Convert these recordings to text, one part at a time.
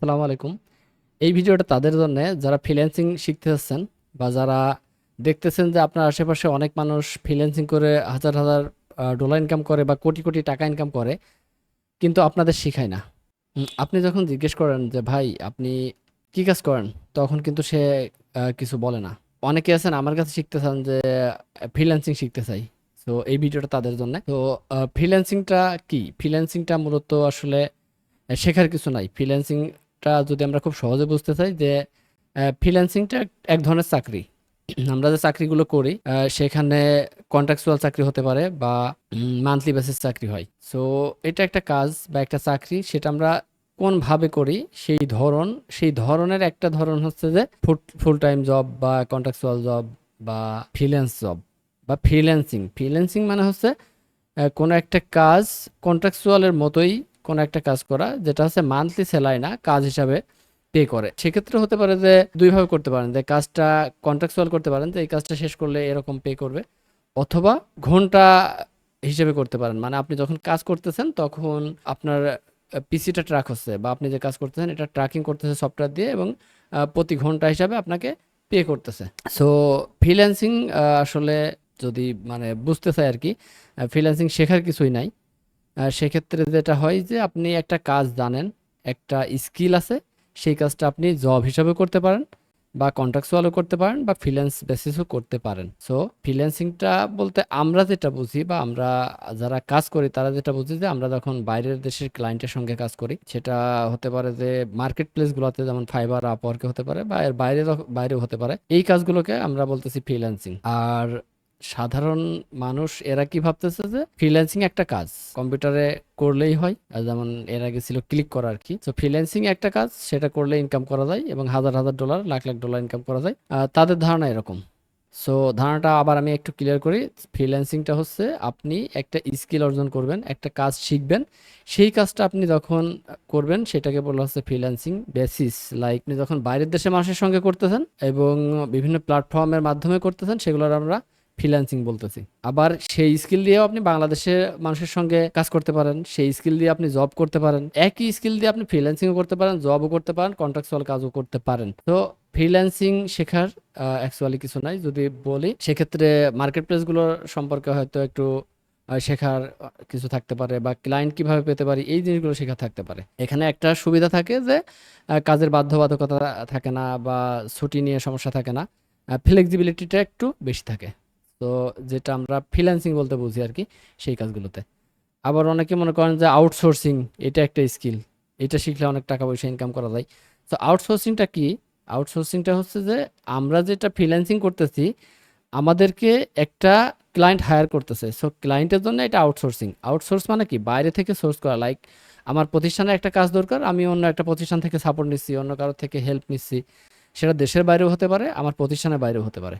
আসসালামু আলাইকুম। এই ভিডিওটা তাদের জন্য, যারা ফ্রিল্যান্সিং শিখতে চাচ্ছেন বা যারা দেখতেছেন যে আপনার আশেপাশে অনেক মানুষ ফ্রিল্যান্সিং করে হাজার হাজার ডলার ইনকাম করে বা কোটি কোটি টাকা ইনকাম করে, কিন্তু আপনাদের শিখায় না। আপনি যখন জিজ্ঞেস করেন যে, ভাই, আপনি কি কাজ করেন? তখন কিন্তু সে কিছু বলে না। অনেকে আছেন আমার কাছে শিখতে চান যে ফ্রিল্যান্সিং শিখতে চাই। তো এই ভিডিওটা তাদের জন্য। তো ফ্রিল্যান্সিংটা কি? ফ্রিল্যান্সিংটা মূলত আসলে শেখার কিছু নাই। ফ্রিল্যান্সিংটা যদি আমরা খুব সহজে বুঝতে চাই যে ফ্রিল্যান্সিংটা এক ধরনের চাকরি। আমরা যে চাকরিগুলো করি সেখানে কন্ট্রাকচুয়াল চাকরি হতে পারে বা মান্থলি বেসিস চাকরি হয়। সো এটা একটা কাজ বা একটা চাকরি, সেটা আমরা কোনভাবে করি, সেই ধরন, সেই ধরনের একটা ধরন হচ্ছে যে ফুল টাইম জব বা কন্ট্রাকচুয়াল জব বা ফ্রিল্যান্স জব বা ফ্রিল্যান্সিং ফ্রিল্যান্সিং মানে হচ্ছে কোনো একটা কাজ কন্ট্রাকচুয়ালের মতোই কোনো একটা কাজ করা, যেটা হচ্ছে মান্থলি স্যালারি না, কাজ হিসাবে পে করে। সেক্ষেত্রে হতে পারে যে দুইভাবে করতে পারেন, যে কাজটা কন্ট্রাকচুয়াল করতে পারেন, যে এই কাজটা শেষ করলে এরকম পে করবে, অথবা ঘণ্টা হিসেবে করতে পারেন। মানে আপনি যখন কাজ করতেছেন, তখন আপনার পিসিটা ট্র্যাক হচ্ছে, বা আপনি যে কাজ করতেছেন, এটা ট্র্যাকিং করতেছে সফটওয়্যার দিয়ে এবং প্রতি ঘণ্টা হিসাবে আপনাকে পে করতেছে। সো ফ্রিল্যান্সিং আসলে যদি মানে বুঝতে চাই আর কি ফ্রিল্যান্সিং শেখার কিছুই নাই। সেক্ষেত্রে যেটা হয় যে আপনি একটা কাজ জানেন, একটা স্কিল আছে, সেই কাজটা আপনি জব হিসাবে করতে পারেন বা কন্ট্রাকচুয়ালও করতে পারেন বা ফ্রিল্যান্স বেসিসও করতে পারেন। সো ফ্রিল্যান্সিংটা বলতে আমরা যেটা বুঝি বা আমরা যারা কাজ করি, তারা যেটা বুঝি যে আমরা যখন বাইরের দেশের ক্লায়েন্টের সঙ্গে কাজ করি, সেটা হতে পারে যে মার্কেট প্লেসগুলোতে যেমন ফাইবার আপওয়ার্কে হতে পারে বা এর বাইরে বাইরেও হতে পারে। এই কাজগুলোকে আমরা বলতেছি ফ্রিল্যান্সিং আর সাধারণ মানুষ এরা কি ভাবতেছে যে ফ্রিল্যান্সিং একটা কাজ। কম্পিউটারে করলেই হয় যেমন এর আগে ছিল ক্লিক করা আর কি। তো ফ্রিল্যান্সিং একটা কাজ, সেটা করলে ইনকাম করা যায় এবং হাজার হাজার dollar lakh lakh dollar income করা যায়। তাদের ধারণা এরকম। সো ধারণাটা আবার আমি একটু ক্লিয়ার করি ফ্রিল্যান্সিংটা হচ্ছে আপনি একটা স্কিল অর্জন করবেন, একটা কাজ শিখবেন। সেই কাজটা আপনি যখন করবেন, সেটাকে বলা হচ্ছে ফ্রিল্যান্সিং বেসিস লাইক আপনি যখন বাইরের দেশে মানুষের সঙ্গে করতেছেন এবং বিভিন্ন প্ল্যাটফর্মের মাধ্যমে করতেছেন, সেগুলোর আমরা ফ্রিল্যান্সিং বলতেছি। আবার সেই স্কিল দিয়েও আপনি বাংলাদেশে মানুষের সঙ্গে কাজ করতে পারেন, সেই স্কিল দিয়ে আপনি জব করতে পারেন, একই স্কিল দিয়ে আপনি ফ্রিল্যান্সিংও করতে পারেন জবও করতে পারেন কন্ট্রাকচুয়াল কাজও করতে পারেন। তো ফ্রিল্যান্সিং শেখার অ্যাকচুয়ালি কিছু নাই। যদি বলি, সেক্ষেত্রে মার্কেট প্লেসগুলোর সম্পর্কে হয়তো একটু শেখার কিছু থাকতে পারে বা ক্লায়েন্ট কীভাবে পেতে পারি, এই জিনিসগুলো শেখা থাকতে পারে। এখানে একটা সুবিধা থাকে যে কাজের বাধ্যবাধকতা থাকে না বা ছুটি নিয়ে সমস্যা থাকে না ফ্লেক্সিবিলিটিটা একটু বেশি থাকে। তো যেটা আমরা ফ্রিল্যান্সিং বলতে বুঝি আর কি সেই কাজগুলোতে। আবার অনেকে মনে করেন যে আউটসোর্সিং এটা একটা স্কিল এটা শিখলে অনেক টাকা পয়সা ইনকাম করা যায়। তো আউটসোর্সিংটা কি? আউটসোর্সিংটা হচ্ছে যে আমরা যেটা ফ্রিল্যান্সিং করতেছি, আমাদেরকে একটা ক্লায়েন্ট হায়ার করতেছে। সো ক্লায়েন্টের জন্য এটা আউটসোর্সিং আউটসোর্স মানে কি? বাইরে থেকে সোর্স করা। লাইক আমার প্রতিষ্ঠানে একটা কাজ দরকার, আমি অন্য একটা প্রতিষ্ঠান থেকে সাপোর্ট নিচ্ছি, অন্য কারোর থেকে হেল্প নিচ্ছি। সেটা দেশের বাইরেও হতে পারে, আমার প্রতিষ্ঠানের বাইরেও হতে পারে।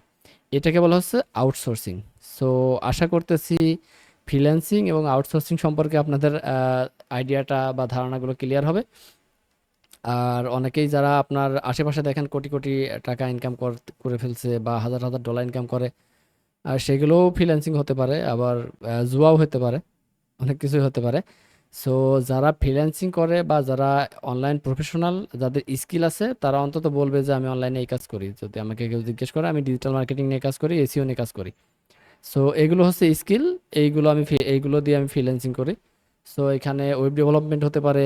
এটাকে বলা হচ্ছে আউটসোর্সিং সো আশা করতেছি ফ্রিল্যান্সিং এবং আউটসোর্সিং সম্পর্কে আপনাদের আইডিয়াটা বা ধারণাগুলো ক্লিয়ার হবে। আর অনেকেই যারা আপনার আশেপাশে দেখেন কোটি কোটি টাকা ইনকাম করে ফেলছে বা হাজার হাজার ডলার ইনকাম করে, আর সেগুলোও ফ্রিল্যান্সিং হতে পারে, আবার জুয়াও হতে পারে, অনেক কিছুই হতে পারে। সো যারা ফ্রিল্যান্সিং করে বা যারা অনলাইন প্রফেশনাল যাদের স্কিল আছে, তারা অন্তত বলবে যে, আমি অনলাইনে এই কাজ করি। যদি আমাকে কেউ জিজ্ঞেস করে, আমি ডিজিটাল মার্কেটিং নিয়ে কাজ করি এসিও নিয়ে কাজ করি। সো এগুলো হচ্ছে স্কিল এইগুলো আমি এইগুলো দিয়ে আমি ফ্রিল্যান্সিং করি। সো এখানে ওয়েব ডেভেলপমেন্ট হতে পারে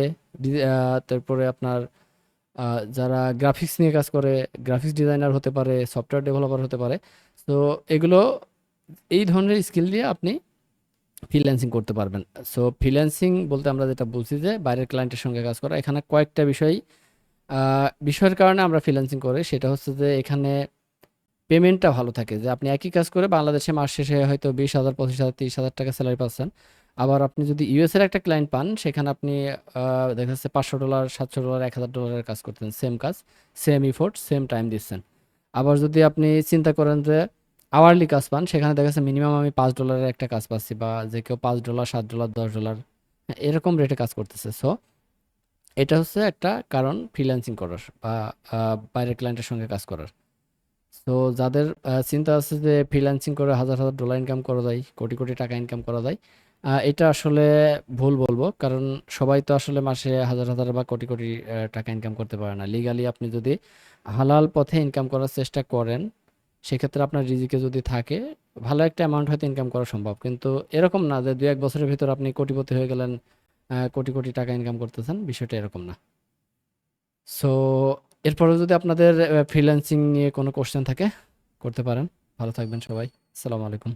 তারপরে আপনার যারা গ্রাফিক্স নিয়ে কাজ করে গ্রাফিক্স ডিজাইনার হতে পারে সফটওয়্যার ডেভেলপার হতে পারে। তো এগুলো, এই ধরনের স্কিল দিয়ে আপনি ফ্রিল্যান্সিং করতে পারবেন। সো ফ্রিল্যান্সিং বলতে আমরা যেটা বুঝি যে, বাইরের ক্লায়েন্টের সঙ্গে কাজ করা, এখানে কয়েকটা বিষয় বিষয়ের কারণে আমরা ফ্রিল্যান্সিং করি, সেটা হচ্ছে যে, এখানে পেমেন্টটা ভালো থাকে। যে, আপনি একই কাজ করে বাংলাদেশে মাস শেষে হয়তো বিশ হাজার, পঁচিশ হাজার, তিরিশ হাজার টাকা স্যালারি পাচ্ছেন। আবার আপনি যদি ইউএসের একটা ক্লায়েন্ট পান, সেখানে আপনি দেখা যাচ্ছে পাঁচশো ডলার, সাতশো ডলার, এক হাজার ডলারের কাজ করতেন সেম কাজ সেম ইফোর্ট সেম টাইম দিচ্ছেন। আবার যদি আপনি চিন্তা করেন যে আওয়ারলি কাজ পান, সেখানে দেখা যাচ্ছে মিনিমাম আমি পাঁচ ডলারের একটা কাজ পাচ্ছি বা যে কেউ পাঁচ ডলার সাত ডলার দশ ডলার এরকম রেটে কাজ করতেছে। সো এটা হচ্ছে একটা কারণ ফ্রিল্যান্সিং করার বা বাইরের ক্লায়েন্টের সঙ্গে কাজ করার। তো যাদের চিন্তা আছে যে ফ্রিল্যান্সিং করে হাজার হাজার ডলার ইনকাম করা যায়, কোটি কোটি টাকা ইনকাম করা যায় এটা আসলে ভুল বলব, কারণ সবাই তো আসলে মাসে হাজার হাজার বা কোটি কোটি টাকা ইনকাম করতে পারে না। লিগালি আপনি যদি হালাল পথে ইনকাম করার চেষ্টা করেন সেক্ষেত্রে আপনার রিজিকে যদি থাকে, ভালো একটা অ্যামাউন্ট হয়তো ইনকাম করা সম্ভব। কিন্তু এরকম না যে দু এক বছরের ভিতর আপনি কোটিপতি হয়ে গেলেন কোটি কোটি টাকা ইনকাম করতেছেন, বিষয়টা এরকম না। সো এরপরেও যদি আপনাদের ফ্রিল্যান্সিং নিয়ে কোনো কোশ্চেন থাকে, করতে পারেন। ভালো থাকবেন সবাই। আসসালামু আলাইকুম।